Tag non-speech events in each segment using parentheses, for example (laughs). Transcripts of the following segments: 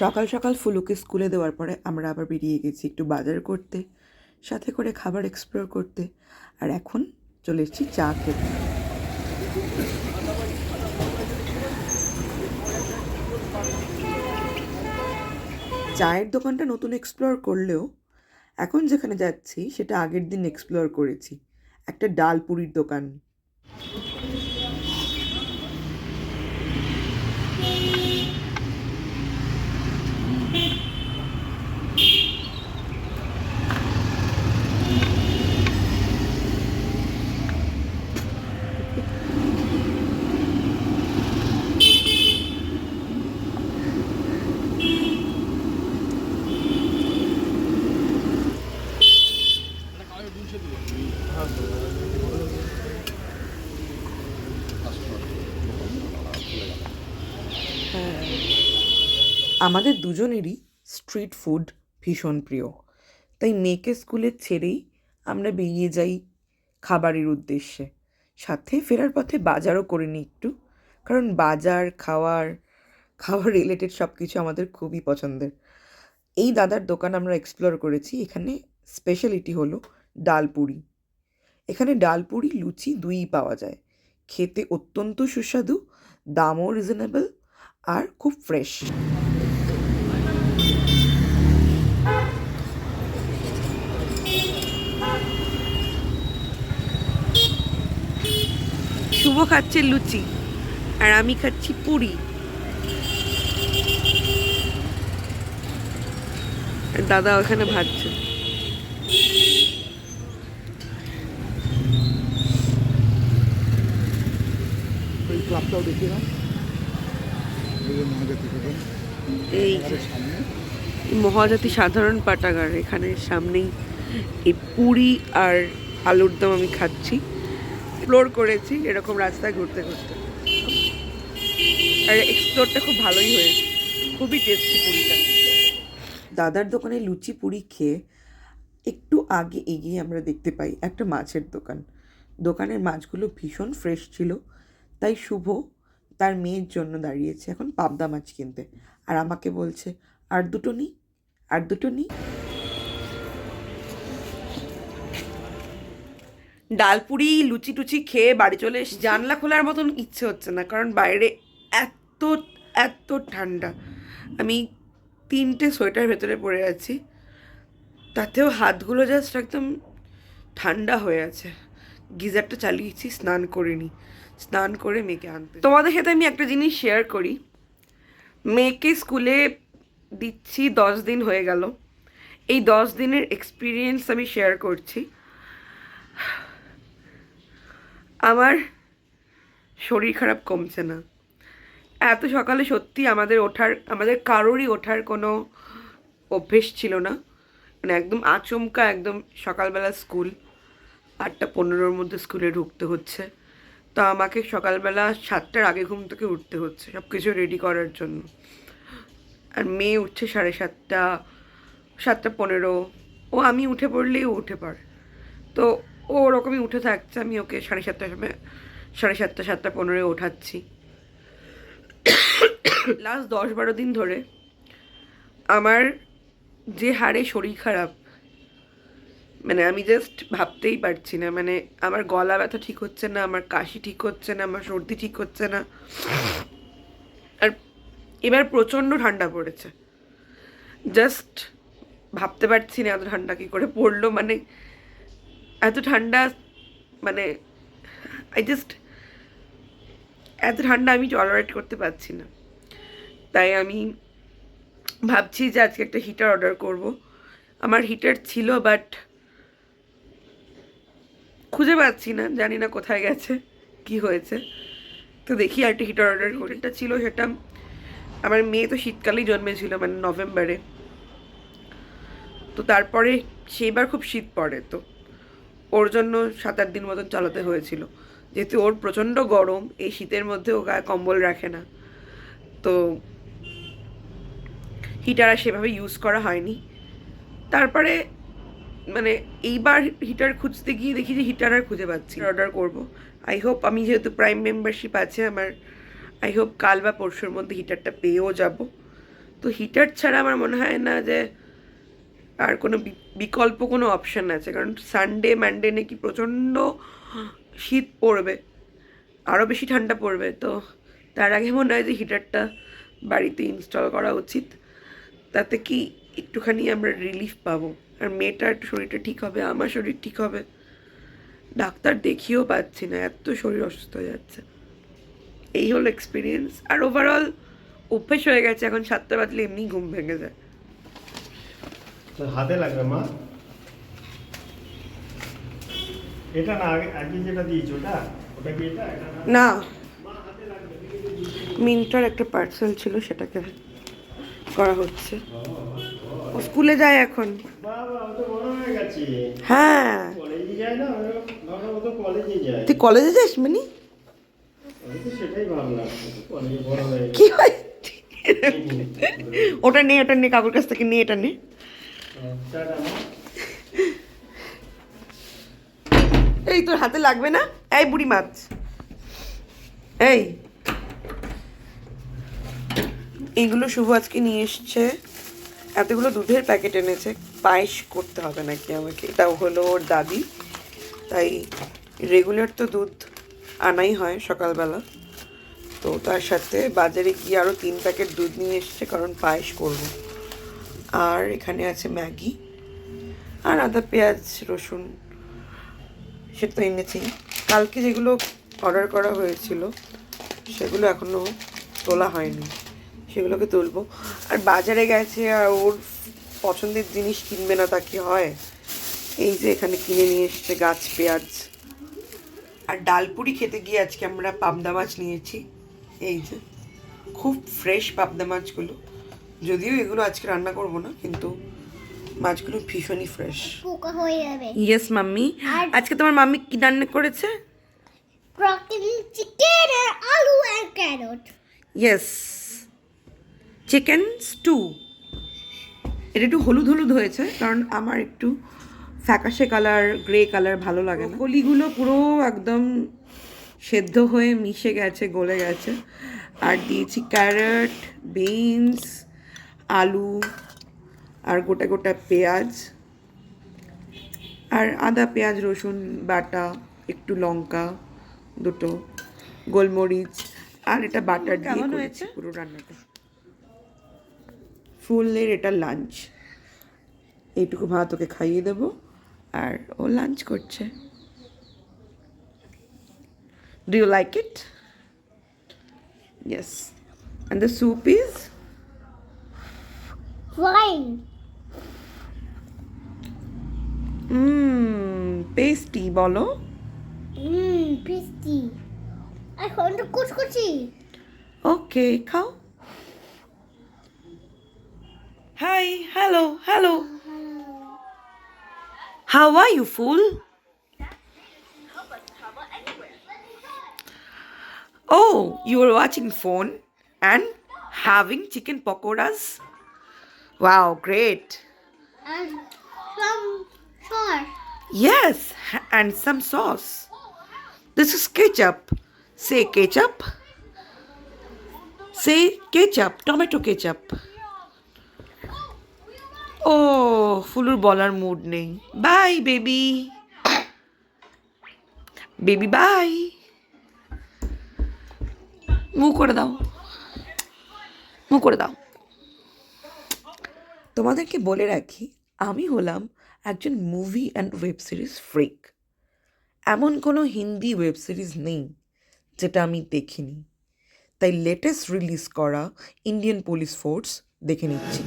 সকাল সকাল ফুলুকে স্কুলে দেওয়ার পরে আমরা আবার বেরিয়ে গেছি একটু বাজার করতে, সাথে করে খাবার এক্সপ্লোর করতে, আর এখন চলে এসেছি চা খেতে। চায়ের দোকানটা নতুন এক্সপ্লোর করলেও এখন যেখানে যাচ্ছি সেটা আগের দিন এক্সপ্লোর করেছি, একটা ডাল পুরির দোকান। আমাদের দুজনেরই স্ট্রিট ফুড ভীষণ প্রিয়। তাই মেয়েকে স্কুলে ছেড়েই আমরা বেরিয়ে যাই খাবারের উদ্দেশ্যে। সাথে ফেরার পথে বাজারও করে নিই একটু। কারণ বাজার, খাওয়ার খাওয়ার রিলেটেড সব কিছু আমাদের খুবই পছন্দের। এই দাদার দোকান আমরা এক্সপ্লোর করেছি। এখানে স্পেশালিটি হলো ডালপুরি এখানে ডালপুরি লুচি দুইই পাওয়া যায়। খেতে অত্যন্ত সুস্বাদু, দামও রিজনেবল আর খুব ফ্রেশ। শুভ খাচ্ছে লুচি আর আমি খাচ্ছি পুরি। আর দাদা ওখানে ভাজছে। ওই ক্লাবটাও দেখিয়ে দাও এই মহাজাতি সাধারণ পাঠাগার এখানে সামনেই এই পুরি আর আলুর দম আমি খাচ্ছি। এক্সপ্লোর করেছি, এরকম রাস্তায় ঘুরতে ঘুরতে। আর এক্সপ্লোরটা খুব ভালোই হয়েছে। খুবই টেস্টি পুরিটা। দাদার দোকানে লুচি পুরি খেয়ে একটু আগে এগিয়ে আমরা দেখতে পাই একটা মাছের দোকান। দোকানের মাছগুলো ভীষণ ফ্রেশ ছিল, তাই শুভ তার মেয়ের জন্য দাঁড়িয়েছে এখন পাবদা মাছ কিনতে। আর আমাকে বলছে, আর দুটো নিই আর দুটো নিই ডালপুরি লুচি টুচি খেয়ে বাড়ি চলে এসে জানলা খোলার মতন ইচ্ছে হচ্ছে না, কারণ বাইরে এত এত ঠান্ডা। আমি তিনটে সোয়েটার ভেতরে পরে আছি, তাতেও হাতগুলো জাস্ট একদম ঠান্ডা হয়ে আছে। গিজারটা চালিয়েছি, স্নান করিনি। স্নান করে মেয়েকে আনতে। তোমাদের সাথে আমি একটা জিনিস শেয়ার করি। মেয়েকে স্কুলে দিচ্ছি দশ দিন হয়ে গেল। এই দশ দিনের এক্সপিরিয়েন্স আমি শেয়ার করছি। আমার শরীর খারাপ কমছে না। এত সকালে সত্যি আমাদের ওঠার, আমাদের কারোরই ওঠার কোনো অভ্যেস ছিল না। মানে একদম আচমকা একদম সকালবেলা স্কুল, আটটা পনেরোর মধ্যে স্কুলে ঢুকতে হচ্ছে। তো আমাকে সকালবেলা সাতটার আগে ঘুম থেকে উঠতে হচ্ছে সব কিছু রেডি করার জন্য। আর মেয়ে উঠছে সাড়ে সাতটা সাতটা পনেরো। ও আমি উঠে পড়লেই ও উঠে পড়ে। তো ও ওরকমই উঠে থাকছে, আমি ওকে সাড়ে সাতটার সময়, সাড়ে সাতটা সাতটা পনেরোয় ওঠাচ্ছি। (coughs) লাস্ট দশ বারো দিন ধরে আমার যে হারে শরীর খারাপ মানে আমি জাস্ট ভাবতেই পারছি না মানে আমার গলা ব্যথা ঠিক হচ্ছে না, আমার কাশি ঠিক হচ্ছে না, আমার সর্দি ঠিক হচ্ছে না। আর এবার প্রচণ্ড ঠান্ডা পড়েছে। জাস্ট ভাবতে পারছি না এত ঠান্ডা কী করে পড়ল মানে এত ঠান্ডা মানে আই জাস্ট এত ঠান্ডা আমি টলারেট করতে পারছি না। তাই আমি ভাবছি যে আজকে একটা হিটার অর্ডার করব। আমার হিটার ছিল বাট খুঁজে পাচ্ছি না, জানি না কোথায় গেছে, কি হয়েছে। তো দেখি আর হিটার অর্ডার করি এটা ছিল সেটা। আমার মেয়ে তো শীতকালেই জন্মেছিল মানে নভেম্বরে। তো তারপরে সেইবার খুব শীত পড়ে তো। ওর জন্য সাত আট দিন মতন চালাতে হয়েছিল। যেহেতু ওর প্রচণ্ড গরম, এই শীতের মধ্যে ও গায়ে কম্বল রাখে না। তো হিটার আর সেভাবে ইউজ করা হয়নি। তারপরে মানে এইবার হিটার খুঁজতে গিয়ে দেখি যে হিটার আর খুঁজে পাচ্ছি অর্ডার করব। আই হোপ আমি যেহেতু প্রাইম মেম্বারশিপ আছে আমার আই হোপ কাল বা পরশুর মধ্যে হিটারটা পেয়েও যাব। তো হিটার ছাড়া আমার মনে হয় না যে আর কোনো বিকল্প কোনো অপশান আছে। কারণ সানডে মানডে নাকি প্রচণ্ড শীত পড়বে, আরও বেশি ঠান্ডা পড়বে। তো তার আগে মনে হয় যে হিটারটা বাড়িতে ইনস্টল করা উচিত। তাতে কি একটুখানি আমরা রিলিফ পাবো। আর মেয়েটার শরীরটা ঠিক হবে আমার শরীর ঠিক হবে। ডাক্তার দেখিয়েও পাচ্ছি না এত শরীর অসুস্থ হয়ে যাচ্ছে। এই হলো এক্সপিরিয়েন্স আর ওভারঅল অভ্যেস হয়ে গেছে এখন সাতটা বাজলে এমনি ঘুম ভেঙে যায়। হাতে লাগবে মা। এটা না আগে যেটা দিয়েছ ওটা? ওটা কি এটা? না? মিন্টার একটা পার্সেল ছিল সেটাকে করা হচ্ছে। ও স্কুলে যায় এখন। হয়ে না? তুই কলেজে যাস মানে? কি হয়? (laughs) ওটা নে ওটা নে কাকুর কাছ থেকে নিয়ে এটা নে। এই তোর হাতে লাগবে না? এই বুড়ি মাছ। এই। এইগুলো শুভ আজকে নিয়ে এসছে। এতগুলো দুধের প্যাকেট এনেছে, পায়েস করতে হবে নাকি আমাকে? এটাও হলো ওর দাদি। তাই রেগুলার তো দুধ আনাই হয় সকালবেলা। তো তার সাথে বাজারে গিয়ে আরও তিন প্যাকেট দুধ নিয়ে এসছে, কারণ পায়েস করব। আর এখানে আছে ম্যাগি আর আদা, পেঁয়াজ, রসুন সেটা তো এনেছি কালকে যেগুলো অর্ডার করা হয়েছিল, সেগুলো এখনও তোলা হয়নি। সেগুলোকে তুলবো। আর বাজারে গেছে আর ওর পছন্দের জিনিস কিনবে না তা কি হয়? এই যে এখানে কিনে নিয়ে এসছে গাছ পেঁয়াজ। আর ডালপুরি খেতে গিয়ে আজকে আমরা পাবদা মাছ নিয়েছি। এই যে খুব ফ্রেশ পাবদা মাছগুলো। যদিও এগুলো আজকে রান্না করব না কিন্তু মাছগুলো ভীষণই ফ্রেশ পোকা হয়ে যাবে। Yes mummy. আর- আজকে তোমার মাম্মি কি রান্না করেছে? প্রোটিন চিকেন আর আলু আর ক্যারট ইয়েস চিকেন স্টু এটা একটু হলুদ হলুদ হয়েছে কারণ আমার একটু ফ্যাকাশে কালার গ্রে কালার ভালো লাগে না। কলিগুলো পুরো একদম সেদ্ধ হয়ে মিশে গেছে গলে গেছে। আর দিয়েছি ক্যারেট বিনস আলু আর গোটা গোটা পেঁয়াজ। আর আদা পেঁয়াজ রসুন বাটা একটু লঙ্কা দুটো গোলমরিচ আর এটা বাটার দিয়ে হয়েছে? পুরো রান্নাটা। ফুলের এটা লাঞ্চ এইটুকু ভাত ওকে খাইয়ে দেবো আর ও লাঞ্চ করছে। Do you like it yes and the soup is fine pastry বলো। হুম পিস্তি এখন কুচকুচি ওকে খাও। Hi, hello, hello. How are you, fool? Oh, you were watching phone and having chicken pakoras? Wow, great. And some sauce. Yes, and some sauce. This is ketchup. Say ketchup. Say ketchup, tomato ketchup. ও, ফুলুর বলার mood নেই। Bye baby baby bye মুখ করে দাও। মু করে দাও। তোমাদেরকে বলে রাখি, আমি হলাম একজন movie and web series freak এমন কোনো হিন্দি ওয়েব সিরিজ নেই, যেটা আমি দেখিনি। তাই লেটেস্ট রিলিজ করা ইন্ডিয়ান পুলিশ ফোর্স দেখে নিচ্ছি।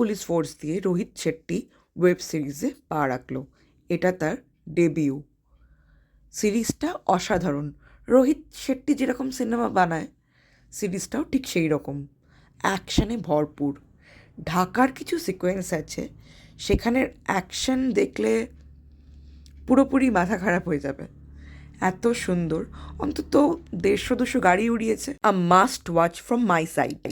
পুলিশ ফোর্স দিয়ে রোহিত শেট্টি ওয়েব সিরিজে পা রাখল। এটা তার ডেবিউ। সিরিজটা অসাধারণ। রোহিত শেট্টি যেরকম সিনেমা বানায়, সিরিজটাও ঠিক সেই রকম। অ্যাকশানে ভরপুর। ঢাকার কিছু সিকোয়েন্স আছে, সেখানের অ্যাকশন দেখলে পুরোপুরি মাথা খারাপ হয়ে যাবে। এত সুন্দর। অন্তত দেড়শো দুশো গাড়ি উড়িয়েছে। A must watch from my side.